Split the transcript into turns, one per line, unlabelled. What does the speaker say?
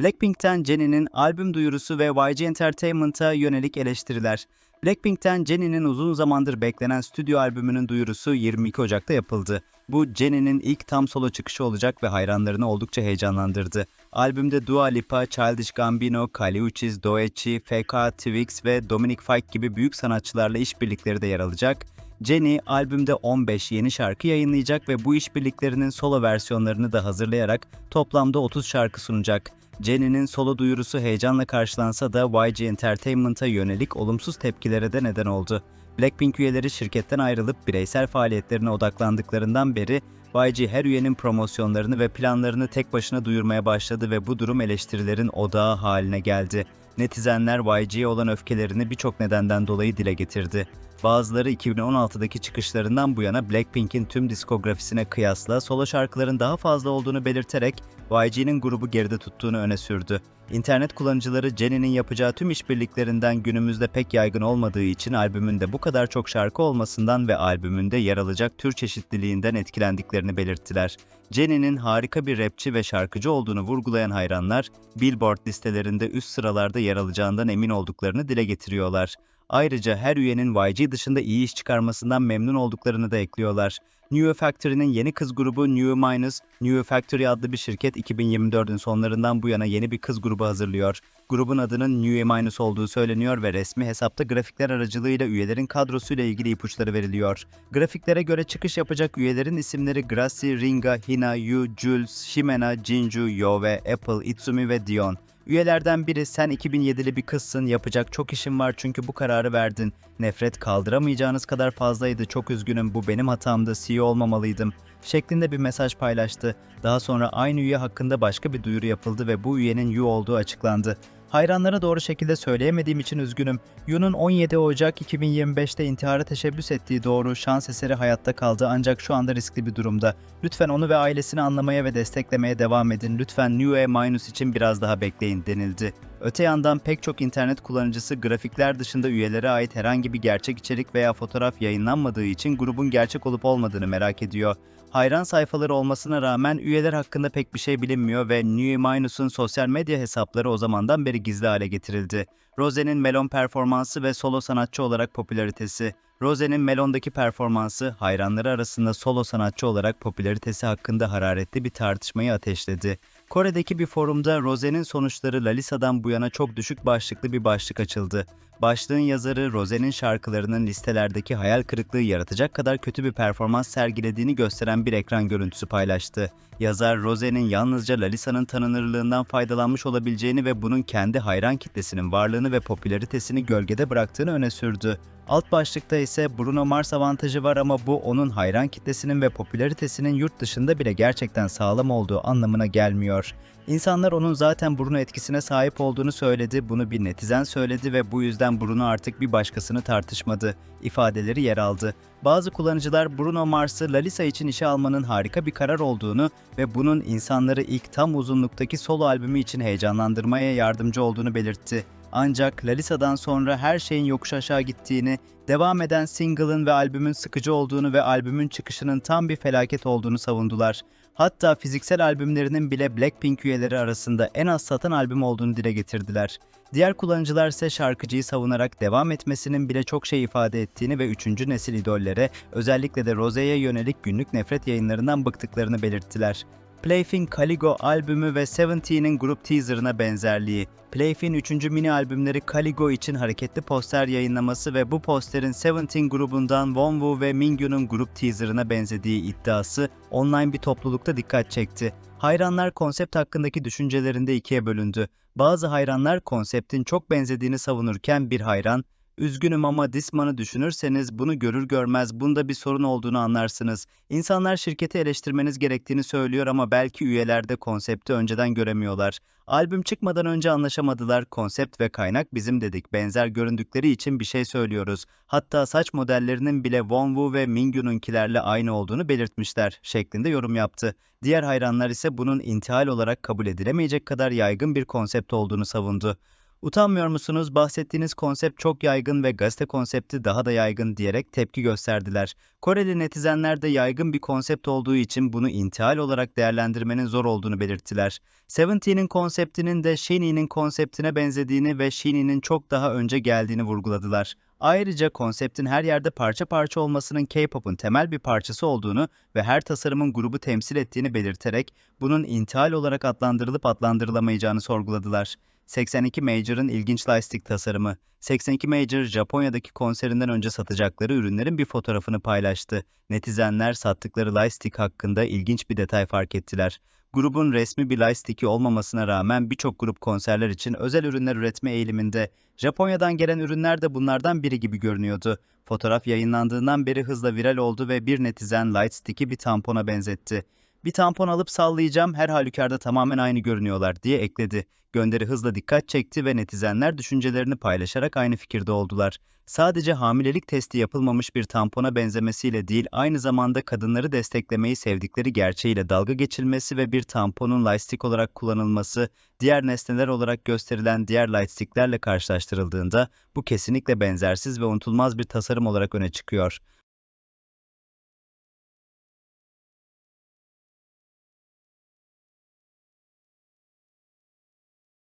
Blackpink'ten Jennie'nin albüm duyurusu ve YG Entertainment'a yönelik eleştiriler. Blackpink'ten Jennie'nin uzun zamandır beklenen stüdyo albümünün duyurusu 22 Ocak'ta yapıldı. Bu Jennie'nin ilk tam solo çıkışı olacak ve hayranlarını oldukça heyecanlandırdı. Albümde Dua Lipa, Childish Gambino, Kali Uchis, Doechii, FK, Twix ve Dominic Fike gibi büyük sanatçılarla işbirlikleri de yer alacak. Jennie albümde 15 yeni şarkı yayınlayacak ve bu işbirliklerinin solo versiyonlarını da hazırlayarak toplamda 30 şarkı sunacak. Jennie'nin solo duyurusu heyecanla karşılansa da YG Entertainment'a yönelik olumsuz tepkilere de neden oldu. Blackpink üyeleri şirketten ayrılıp bireysel faaliyetlerine odaklandıklarından beri YG her üyenin promosyonlarını ve planlarını tek başına duyurmaya başladı ve bu durum eleştirilerin odağı haline geldi. Netizenler YG'ye olan öfkelerini birçok nedenden dolayı dile getirdi. Bazıları 2016'daki çıkışlarından bu yana Blackpink'in tüm diskografisine kıyasla solo şarkıların daha fazla olduğunu belirterek YG'nin grubu geride tuttuğunu öne sürdü. İnternet kullanıcıları Jennie'nin yapacağı tüm işbirliklerinden günümüzde pek yaygın olmadığı için albümünde bu kadar çok şarkı olmasından ve albümünde yer alacak tür çeşitliliğinden etkilendiklerini belirttiler. Jennie'nin harika bir rapçi ve şarkıcı olduğunu vurgulayan hayranlar, Billboard listelerinde üst sıralarda yer alacağından emin olduklarını dile getiriyorlar. Ayrıca her üyenin YG dışında iyi iş çıkarmasından memnun olduklarını da ekliyorlar. New Factory'nin yeni kız grubu New Minus, New Factory adlı bir şirket 2024'ün sonlarından bu yana yeni bir kız grubu hazırlıyor. Grubun adının New Minus olduğu söyleniyor ve resmi hesapta grafikler aracılığıyla üyelerin kadrosuyla ilgili ipuçları veriliyor. Grafiklere göre çıkış yapacak üyelerin isimleri Gracie, Ringa, Hina, Yu, Jules, Shimena, Jinju, Yo ve Apple, Itsumi ve Dion. Üyelerden biri sen 2007'li bir kızsın yapacak çok işim var çünkü bu kararı verdin. Nefret kaldıramayacağınız kadar fazlaydı çok üzgünüm bu benim hatamdı CEO olmamalıydım şeklinde bir mesaj paylaştı. Daha sonra aynı üye hakkında başka bir duyuru yapıldı ve bu üyenin Yu olduğu açıklandı. Hayranlara doğru şekilde söyleyemediğim için üzgünüm. Yu'nun 17 Ocak 2025'te intihara teşebbüs ettiği doğru şans eseri hayatta kaldı ancak şu anda riskli bir durumda. Lütfen onu ve ailesini anlamaya ve desteklemeye devam edin. Lütfen New Minus için biraz daha bekleyin denildi. Öte yandan pek çok internet kullanıcısı grafikler dışında üyelere ait herhangi bir gerçek içerik veya fotoğraf yayınlanmadığı için grubun gerçek olup olmadığını merak ediyor. Hayran sayfaları olmasına rağmen üyeler hakkında pek bir şey bilinmiyor ve New Minus'un sosyal medya hesapları o zamandan beri gizli hale getirildi. Rose'nin Melon performansı ve solo sanatçı olarak popülaritesi. Rose'nin Melon'daki performansı hayranları arasında solo sanatçı olarak popülaritesi hakkında hararetli bir tartışmayı ateşledi. Kore'deki bir forumda Rose'nin sonuçları Lalisa'dan bu yana çok düşük başlıklı bir başlık açıldı. Başlığın yazarı Rose'nin şarkılarının listelerdeki hayal kırıklığı yaratacak kadar kötü bir performans sergilediğini gösteren bir ekran görüntüsü paylaştı. Yazar Rose'nin yalnızca Lalisa'nın tanınırlığından faydalanmış olabileceğini ve bunun kendi hayran kitlesinin varlığını ve popülaritesini gölgede bıraktığını öne sürdü. Alt başlıkta ise Bruno Mars avantajı var ama bu onun hayran kitlesinin ve popülaritesinin yurt dışında bile gerçekten sağlam olduğu anlamına gelmiyor. İnsanlar onun zaten Bruno etkisine sahip olduğunu söyledi, bunu bir netizen söyledi ve bu yüzden Bruno artık bir başkasını tartışmadı ifadeleri yer aldı. Bazı kullanıcılar Bruno Mars'ı Lalisa için işe almanın harika bir karar olduğunu ve bunun insanları ilk tam uzunluktaki solo albümü için heyecanlandırmaya yardımcı olduğunu belirtti. Ancak Lalisa'dan sonra her şeyin yokuş aşağı gittiğini, devam eden single'ın ve albümün sıkıcı olduğunu ve albümün çıkışının tam bir felaket olduğunu savundular. Hatta fiziksel albümlerinin bile Blackpink üyeleri arasında en az satan albüm olduğunu dile getirdiler. Diğer kullanıcılar ise şarkıcıyı savunarak devam etmesinin bile çok şey ifade ettiğini ve 3. nesil idollere özellikle de Rose'ye yönelik günlük nefret yayınlarından bıktıklarını belirttiler. Playfin Caligo albümü ve Seventeen'in grup teaserına benzerliği. Playfin 3. mini albümleri Caligo için hareketli poster yayınlaması ve bu posterin Seventeen grubundan Wonwoo ve Mingyu'nun grup teaserına benzediği iddiası online bir toplulukta dikkat çekti. Hayranlar konsept hakkındaki düşüncelerinde ikiye bölündü. Bazı hayranlar konseptin çok benzediğini savunurken bir hayran, Üzgünüm ama Disman'ı düşünürseniz bunu görür görmez bunda bir sorun olduğunu anlarsınız. İnsanlar şirketi eleştirmeniz gerektiğini söylüyor ama belki üyeler de konsepti önceden göremiyorlar. Albüm çıkmadan önce anlaşamadılar. Konsept ve kaynak bizim dedik. Benzer göründükleri için bir şey söylüyoruz. Hatta saç modellerinin bile Wonwoo ve Mingyu'nunkilerle aynı olduğunu belirtmişler şeklinde yorum yaptı. Diğer hayranlar ise bunun intihal olarak kabul edilemeyecek kadar yaygın bir konsept olduğunu savundu. Utanmıyor musunuz? Bahsettiğiniz konsept çok yaygın ve gazete konsepti daha da yaygın diyerek tepki gösterdiler. Koreli netizenler de yaygın bir konsept olduğu için bunu intihal olarak değerlendirmenin zor olduğunu belirttiler. Seventeen'in konseptinin de Sheenie'nin konseptine benzediğini ve Sheenie'nin çok daha önce geldiğini vurguladılar. Ayrıca konseptin her yerde parça parça olmasının K-pop'un temel bir parçası olduğunu ve her tasarımın grubu temsil ettiğini belirterek bunun intihal olarak adlandırılıp adlandırılamayacağını sorguladılar. 82 Major'ın ilginç lightstick tasarımı. 82 Major, Japonya'daki konserinden önce satacakları ürünlerin bir fotoğrafını paylaştı. Netizenler sattıkları lightstick hakkında ilginç bir detay fark ettiler. Grubun resmi bir lightstick'i olmamasına rağmen birçok grup konserler için özel ürünler üretme eğiliminde. Japonya'dan gelen ürünler de bunlardan biri gibi görünüyordu. Fotoğraf yayınlandığından beri hızla viral oldu ve bir netizen lightstick'i bir tampona benzetti. Bir tampon alıp sallayacağım her halükarda tamamen aynı görünüyorlar diye ekledi. Gönderi hızla dikkat çekti ve netizenler düşüncelerini paylaşarak aynı fikirde oldular. Sadece hamilelik testi yapılmamış bir tampona benzemesiyle değil, aynı zamanda kadınları desteklemeyi sevdikleri gerçeğiyle dalga geçilmesi ve bir tamponun lightstick olarak kullanılması, diğer nesneler olarak gösterilen diğer lightsticklerle karşılaştırıldığında bu kesinlikle benzersiz ve unutulmaz bir tasarım olarak öne çıkıyor.